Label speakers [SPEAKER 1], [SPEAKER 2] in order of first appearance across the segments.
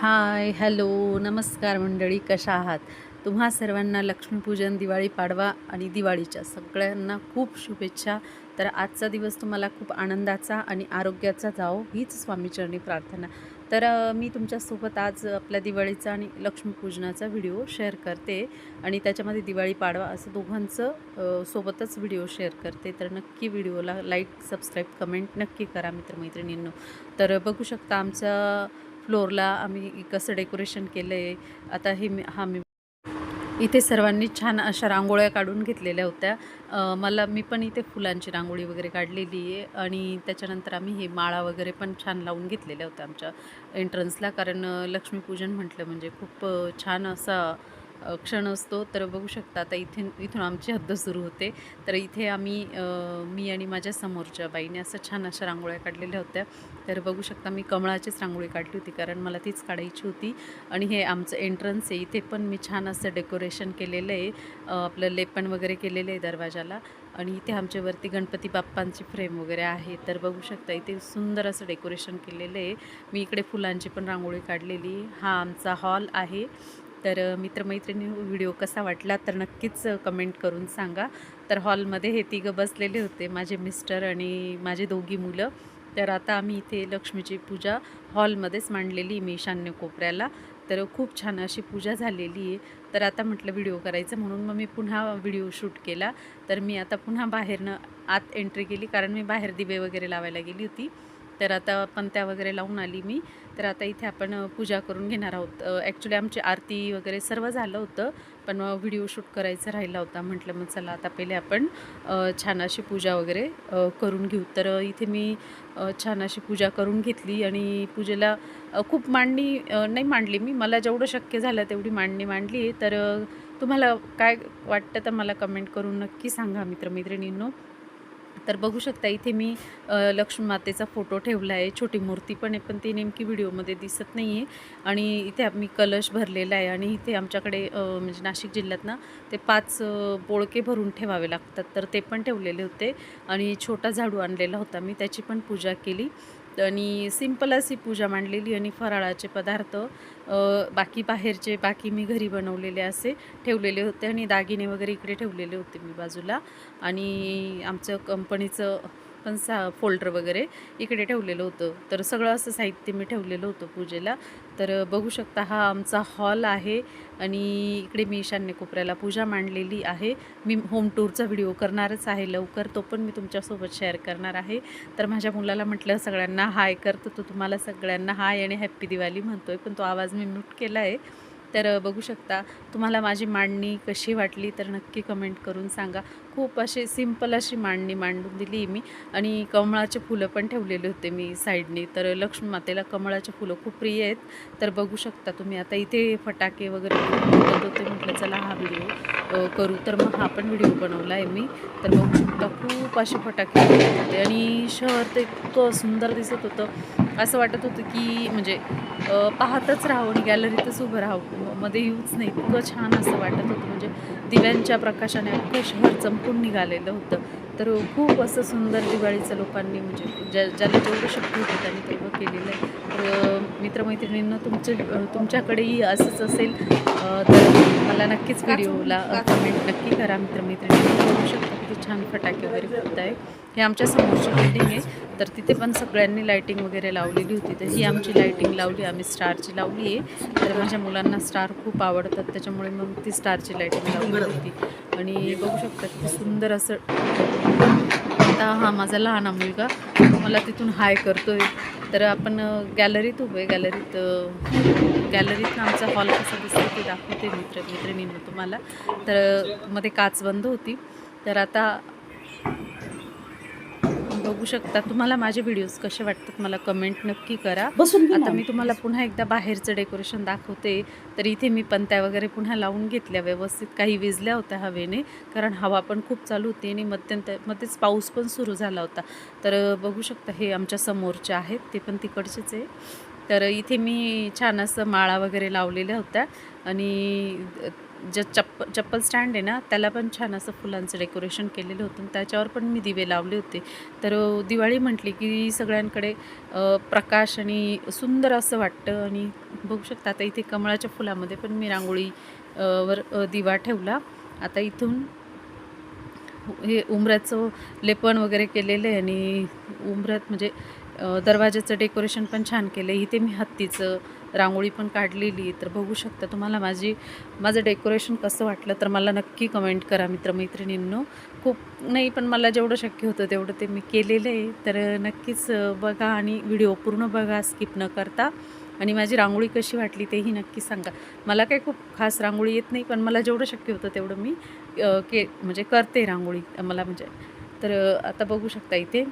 [SPEAKER 1] Hi hello नमस्कार मंडळी कशा आहात? तुम्हा सर्वांना लक्ष्मीपूजन दिवाळी पाडवा आणि दिवाळीच्या सगळ्यांना खूप शुभेच्छा. तर आजचा दिवस तुम्हाला खूप आनंदाचा आणि आरोग्याचा जावो हीच स्वामीचरणी प्रार्थना. तर मी तुमच्यासोबत आज आपल्या दिवाळीचा आणि लक्ष्मीपूजनाचा व्हिडिओ शेअर करते आणि त्याच्यामध्ये दिवाळी पाडवा असं दोघांचं सोबतच व्हिडिओ शेअर करते. तर नक्की व्हिडिओला लाईक सबस्क्राईब कमेंट नक्की करा मित्रमैत्रिणींनो. तर बघू शकता आमचं फ्लोअरला आम्ही कसं डेकोरेशन केलं आहे आता हे मी हा मी इथे सर्वांनी छान अशा रांगोळ्या काढून घेतलेल्या होत्या. मला मी पण इथे फुलांची रांगोळी वगैरे काढलेली आहे आणि त्याच्यानंतर आम्ही हे माळा वगैरे पण छान लावून घेतलेल्या होत्या आमच्या एंट्रन्सला कारण लक्ष्मीपूजन म्हटलं म्हणजे खूप छान असा क्षण असतो तर बघू शकता आता इथे इथून आमची हद्द सुरू होते. तर इथे आम्ही मी आणि माझ्या समोरच्या बाईने असं छान अशा रांगोळ्या काढलेल्या होत्या. तर बघू शकता मी कमळाचीच रांगोळी काढली होती कारण मला तीच काढायची होती. आणि हे आमचं एंट्रन्स आहे. इथे पण मी छान असं डेकोरेशन केलेलं आहे. आपलं लेपण वगैरे केलेलं आहे दरवाजाला. आणि इथे आमच्यावरती गणपती बाप्पांची फ्रेम वगैरे आहे. तर बघू शकता इथे सुंदर असं डेकोरेशन केलेलं आहे. मी इकडे फुलांची पण रांगोळी काढलेली हा आमचा हॉल आहे. तर मित्रमैत्रिणी व्हिडिओ कसा वाटला तर नक्कीच कमेंट करून सांगा. तर हॉलमध्ये हे तिघं बसलेले होते माझे मिस्टर आणि माझे दोघी मुलं. तर आता आम्ही इथे लक्ष्मीची पूजा हॉलमध्येच मांडलेली आहे मी ईशान्य कोपऱ्याला. तर खूप छान अशी पूजा झालेली आहे. तर आता म्हटलं व्हिडिओ करायचं म्हणून मग मी पुन्हा व्हिडिओ शूट केला. तर मी आता पुन्हा बाहेरनं आत एंट्री केली कारण मी बाहेर दिवे वगैरे लावायला गेली होती. तर आता पंत्या वगैरे लावून आली मी. तर आता इथे आपण पूजा करून घेणार आहोत. ॲक्च्युली आमची आरती वगैरे सर्व झालं होतं पण व्हिडिओ शूट करायचा राहिला होता. म्हटलं मग चला आता पहिले आपण छान अशी पूजा वगैरे करून घेऊ. तर इथे मी छान अशी पूजा करून घेतली आणि पूजेला खूप मांडणी नाही मांडली मी. मला जेवढं शक्य झालं तेवढी मांडणी मांडली तर तुम्हाला काय वाटतं तर मला कमेंट करून नक्की सांगा मित्रमैत्रिणींनो. तर बघू शकता इथे मी लक्ष्मी मातेचा फोटो ठेवला आहे. छोटी मूर्ती पण आहे पण ती नेमकी व्हिडिओमध्ये दिसत नाही आहे आणि इथे आम्ही कलश भरलेला आहे आणि इथे आमच्याकडे म्हणजे नाशिक जिल्ह्यात ना ते पाच बोळके भरून ठेवावे लागतात. तर ते पण ठेवलेले होते आणि छोटा झाडू आणलेला होता. मी त्याची पण पूजा केली. आणि सिंपल अशी पूजा मांडलेली आणि फराळाचे पदार्थ बाकी बाहेरचे बाकी मी घरी बनवलेले असे ठेवलेले होते आणि दागिने वगैरे इकडे ठेवलेले होते मी बाजूला. आणि आमचं कंपनीचं पण सा फोल्डर वगैरे इकडे ठेवलेलं होतं. तर सगळं असं साहित्य मी ठेवलेलं होतं पूजेला. तर बघू शकता हा आमचा हॉल आहे आणि इकडे मी ईशान्य कोपऱ्याला पूजा मांडलेली आहे. मी होम टूरचा व्हिडिओ करणारच आहे लवकर तो पण मी तुमच्यासोबत शेअर करणार आहे. तर माझ्या मुलाला म्हटलं सगळ्यांना हाय करतो तो तुम्हाला सगळ्यांना हाय आणि हॅप्पी दिवाळी म्हणतोय पण तो आवाज मी म्यूट केला आहे तर बघू शकता तुम्हाला माझी मांडणी कशी वाटली तर नक्की कमेंट करून सांगा. खूप अशी सिंपल अशी मांडणी मांडून दिली मी आणि कमळाचे फुलं पण ठेवलेले होते मी साईडने तर लक्ष्मी मातेला कमळाचे फुलं खूप प्रिय आहेत. तर बघू शकता तुम्ही आता इथे फटाके वगैरे होते म्हटलं चला हा व्हिडिओ करू. तर मग हा पण व्हिडिओ बनवला आहे मी. तर बघू शकता खूप असे फटाके होते आणि शहर ते इतकं सुंदर दिसत होतं. असं वाटत होतं की म्हणजे पाहतच राहावं आणि गॅलरीतच उभं राहावं. मध्ये येऊच नाही. इतकं छान असं वाटत होतं. म्हणजे दिव्यांच्या प्रकाशाने अख्खं शहर चमकून निघालेलं होतं. तर खूप असं सुंदर दिवाळीचं लोकांनी म्हणजे ज्या ज्याला जेवढं शक्य होतं त्यांनी तेवढं केलेलं आहे. तर मित्रमैत्रिणींना तुमचे तुमच्याकडेही असंच असेल तर मला नक्कीच व्हिडिओला कमेंट नक्की करा. मित्रमैत्रिणींना बघू शकता किती छान फटाके वगैरे फुटत आहे हे आमच्या समोरची बिल्डिंग आहे. तर तिथे पण सगळ्यांनी लाईटिंग वगैरे लावलेली होती. तर ही आमची लाईटिंग लावली. आम्ही स्टारची लावली आहे. तर माझ्या मुलांना स्टार खूप आवडतात. त्याच्यामुळे मग ती स्टारची लाईटिंग लावली होती. आणि बघू शकता किती सुंदर असं आता हा माझा लहान मुलगा. मला तिथून हाय करतो आहे तर आपण गॅलरीत उभे. गॅलरीत गॅलरीतनं आमचा हॉल कसा दिसतो ते दाखवते मित्र मैत्रिणींना तुम्हाला. तर मध्ये काच बंद होती. तर आता बघू शकता. तुम्हाला माझे व्हिडिओज कसे वाटतात मला कमेंट नक्की करा. आता मी तुम्हाला पुन्हा एकदा बाहेरचं डेकोरेशन दाखवते. तर इथे मी पंत्या वगैरे पुन्हा लावून घेतल्या. व्यवस्थित काही विजल्या होत्या हवेने. कारण हवा पण खूप चालू होती आणि मध्यंत मध्येच पाऊस पण सुरू झाला होता. तर बघू शकता हे आमच्या समोरचे आहेत. ते पण तिकडचेच आहे. तर इथे मी छान असं माळा वगैरे लावलेल्या होत्या. आणि जे चप्प चप्पल स्टँड आहे ना त्याला पण छान असं फुलांचं डेकोरेशन केलेलं होतं. त्याच्यावर पण मी दिवे लावले होते. तर दिवाळी म्हटली की सगळ्यांकडे प्रकाश आणि सुंदर असं वाटतं. आणि बघू शकता आता इथे कमळाच्या फुलामध्ये पण मी रांगोळी वर दिवा ठेवला. आता इथून हे उमऱ्याचं लेपण वगैरे केलेलं आहे आणि उमऱ्यात म्हणजे दरवाज्याचं डेकोरेशन पण छान केलं आहे इथे मी हत्तीचं रांगोळी पण काढलेली तर बघू शकता तुम्हाला माझी माझं डेकोरेशन कसं वाटलं तर मला नक्की कमेंट करा मित्रमैत्रिणींनो. खूप नाही पण मला जेवढं शक्य होतं तेवढं ते मी केलेलं आहे. तर नक्कीच बघा आणि व्हिडिओ पूर्ण बघा स्किप न करता. आणि माझी रांगोळी कशी वाटली तेही नक्की सांगा. मला काही खूप खास रांगोळी येत नाही पण मला जेवढं शक्य होतं तेवढं मी के म्हणजे करते रांगोळी मला म्हणजे. तर आता बघू शकता इथे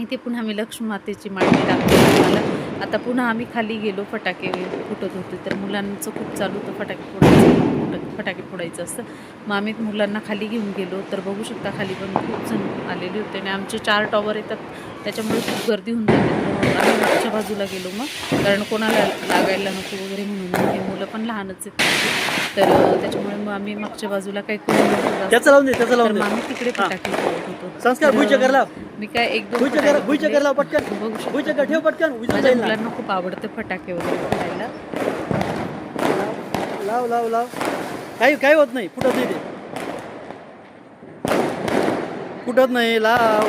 [SPEAKER 1] इथे पुन्हा मी लक्ष्मी मातेची मांडणी दाखवते मला आता पुन्हा आम्ही खाली गेलो फटाके फुटत होते. तर मुलांचं खूप चालू होतं फटाके फोडायचं फटाके फोडायचं असतं मग आम्ही मुलांना खाली घेऊन गेलो. तर बघू शकता खाली पण खूप जण आलेले होते आणि आमचे चार टॉवर येतात. त्याच्यामुळे खूप गर्दी होऊन जाते. आम्ही मागच्या बाजूला गेलो मग. कारण कोणाला लागायला नको वगैरे म्हणून. हे मुलं पण लहानच आहेत. तर त्याच्यामुळे मग आम्ही मागच्या बाजूला काही करू नव्हतो जास्त.
[SPEAKER 2] त्याचं लावून दे त्याचं लावून दे.
[SPEAKER 1] आम्ही तिकडे. फटाके फोडत होतो.
[SPEAKER 2] संस्कार
[SPEAKER 1] तर,
[SPEAKER 2] भुईचक्कर लाव.
[SPEAKER 1] मी काय एक दोन फटाके
[SPEAKER 2] भुईचक्कर
[SPEAKER 1] फोडले.
[SPEAKER 2] लाव पटकन.
[SPEAKER 1] बघू शकता.
[SPEAKER 2] भुईचक्कर ठेव पटकन
[SPEAKER 1] माझ्या मुलांना खूप आवडतं फटाके वगैरे फोडायला
[SPEAKER 2] लाव लाव लाव. काही काही होत नाही फुटत नाही ते. फुटत नाही लाव.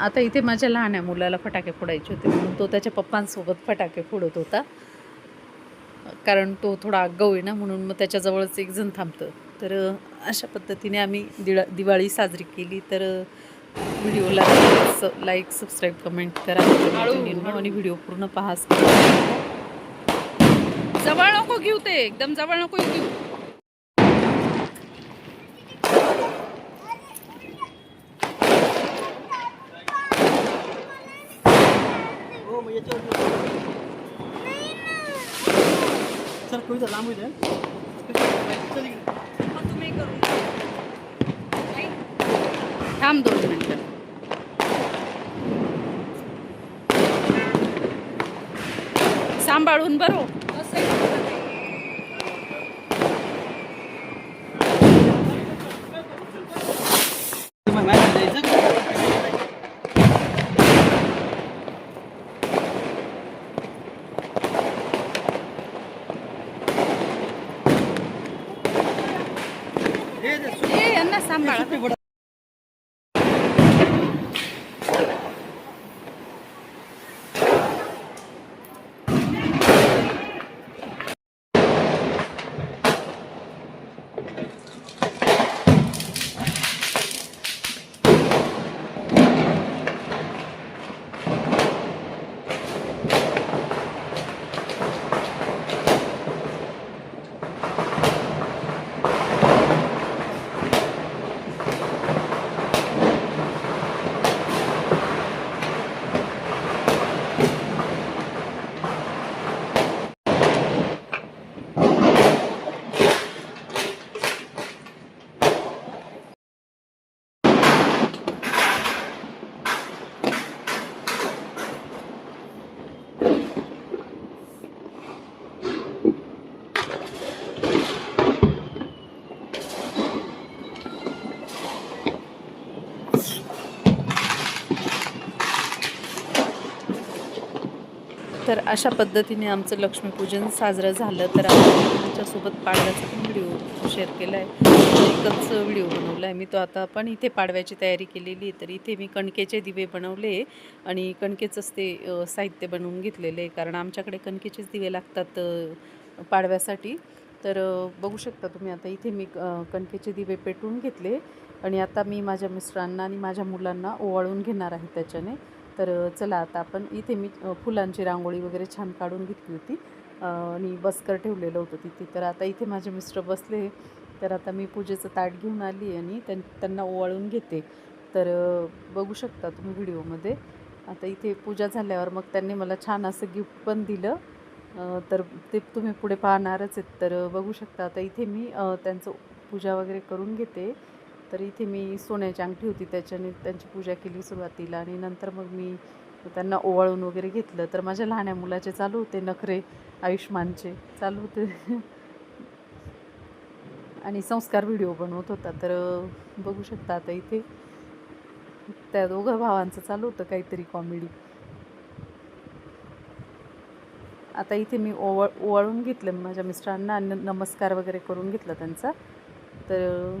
[SPEAKER 1] आता इथे माझ्या लहान आहे मुलाला फटाके फोडायचे होते म्हणून तो त्याच्या पप्पांसोबत फटाके फोडत होता. कारण तो थोडा आगाऊ आहे ना म्हणून मग त्याच्याजवळच एक जण थांबतं. तर अशा पद्धतीने आम्ही दिळा दिवाळी साजरी केली. तर व्हिडिओला लाईक सबस्क्राईब कमेंट करा. आणि व्हिडिओ पूर्ण पहा. जवळ नको घेऊ ते एकदम जवळ नको घेऊ
[SPEAKER 2] कविता लांब होईल हं?
[SPEAKER 1] थांब दोन मिनटं. सांभाळून बरो
[SPEAKER 2] मग नाही जायचं का? हे दे, सुट्टी-
[SPEAKER 1] तर अशा पद्धतीने आमचं लक्ष्मीपूजन साजरं झालं. तर आम्ही तुमच्यासोबत पाडव्याचा पण व्हिडिओ शेअर केला आहे एकच व्हिडिओ बनवला आहे मी तो आता पण इथे पाडव्याची तयारी केलेली आहे. तर इथे मी कणकेचे दिवे बनवले आणि कणकेचंच ते साहित्य बनवून घेतलेले आहे. कारण आमच्याकडे कणकेचेच दिवे लागतात पाडव्यासाठी. तर बघू शकता तुम्ही आता इथे मी कणकेचे दिवे पेटवून घेतले. आणि आता मी माझ्या मिस्टरांना आणि माझ्या मुलांना ओवाळून घेणार आहे त्याच्याने. तर चला आता आपण इथे मी फुलांची रांगोळी वगैरे छान काढून घेतली होती. आणि बसकर ठेवलेलं होतं तिथे. तर आता इथे माझे मिस्टर बसले तर आता मी पूजेचं ताट घेऊन आली आणि त्यां त्यांना ओवाळून घेते. तर बघू शकता तुम्ही व्हिडिओमध्ये. आता इथे पूजा झाल्यावर मग त्यांनी मला छान असं गिफ्ट पण दिलं. तर ते तुम्ही पुढे पाहणारच आहेत. तर बघू शकता आता इथे मी त्यांचं पूजा वगैरे करून घेते. तर इथे मी सोन्याची अंगठी होती त्याच्याने त्यांची पूजा केली सुरुवातीला आणि नंतर मग मी त्यांना ओवाळून वगैरे घेतलं. तर माझ्या लहान्या मुलाचे चालू होते नखरे आयुष्मानचे चालू होते. आणि संस्कार व्हिडिओ बनवत होता. तर बघू शकता आता इथे त्या दोघं भावांचं चालू होतं काहीतरी कॉमेडी आता इथे मी ओवळ ओवाळून घेतलं. माझ्या मिस्टरांना नमस्कार वगैरे करून घेतला त्यांचा. तर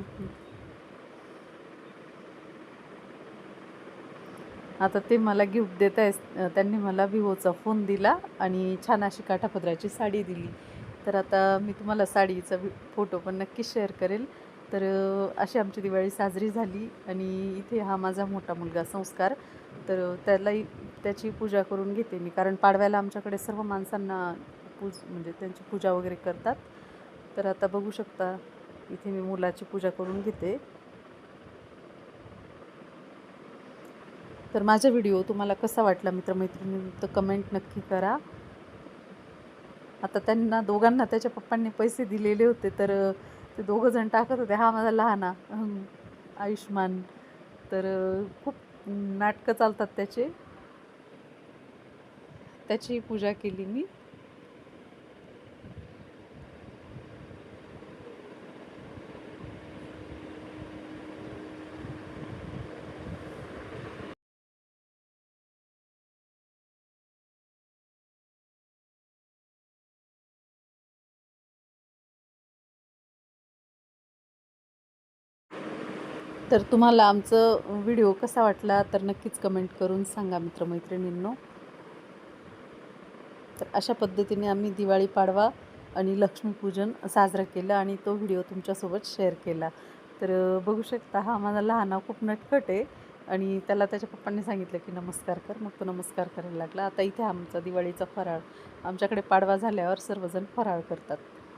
[SPEAKER 1] आता ते मला गिफ्ट देत आहे त्यांनी मला विवोचा फोन दिला आणि छान अशी काठापदराची साडी दिली. तर आता मी तुम्हाला साडीचा फोटो पण नक्की शेअर करेल. तर अशी आमची दिवाळी साजरी झाली आणि इथे हा माझा मोठा मुलगा संस्कार. तर त्यालाही त्याची पूजा करून घेते मी. कारण पाडव्याला आमच्याकडे सर्व माणसांना पूज म्हणजे त्यांची पूजा वगैरे करतात. तर आता बघू शकता इथे मी मुलाची पूजा करून घेते. तर माझा व्हिडिओ तुम्हाला कसा वाटला मित्रमैत्रिणी तर कमेंट नक्की करा. आता त्यांना दोघांना त्याच्या पप्पांनी पैसे दिलेले होते तर ते दोघंजण टाकत होते हा माझा लहाना आयुष्मान तर खूप नाटकं चालतात त्याचे. त्याची पूजा केली मी. तर तुम्हाला आमचं व्हिडिओ कसा वाटला तर नक्कीच कमेंट करून सांगा मित्रमैत्रिणींनो. तर अशा पद्धतीने आम्ही दिवाळी पाडवा आणि लक्ष्मीपूजन साजरं केलं आणि तो व्हिडिओ तुमच्यासोबत शेअर केला. तर बघू शकता हा माझा लहाना खूप नटखट आहे आणि त्याला त्याच्या पप्पांनी सांगितलं की नमस्कार कर मग तो नमस्कार करायला लागला. आता इथे आमचा दिवाळीचा फराळ आमच्याकडे पाडवा झाल्यावर सर्वजण फराळ करतात.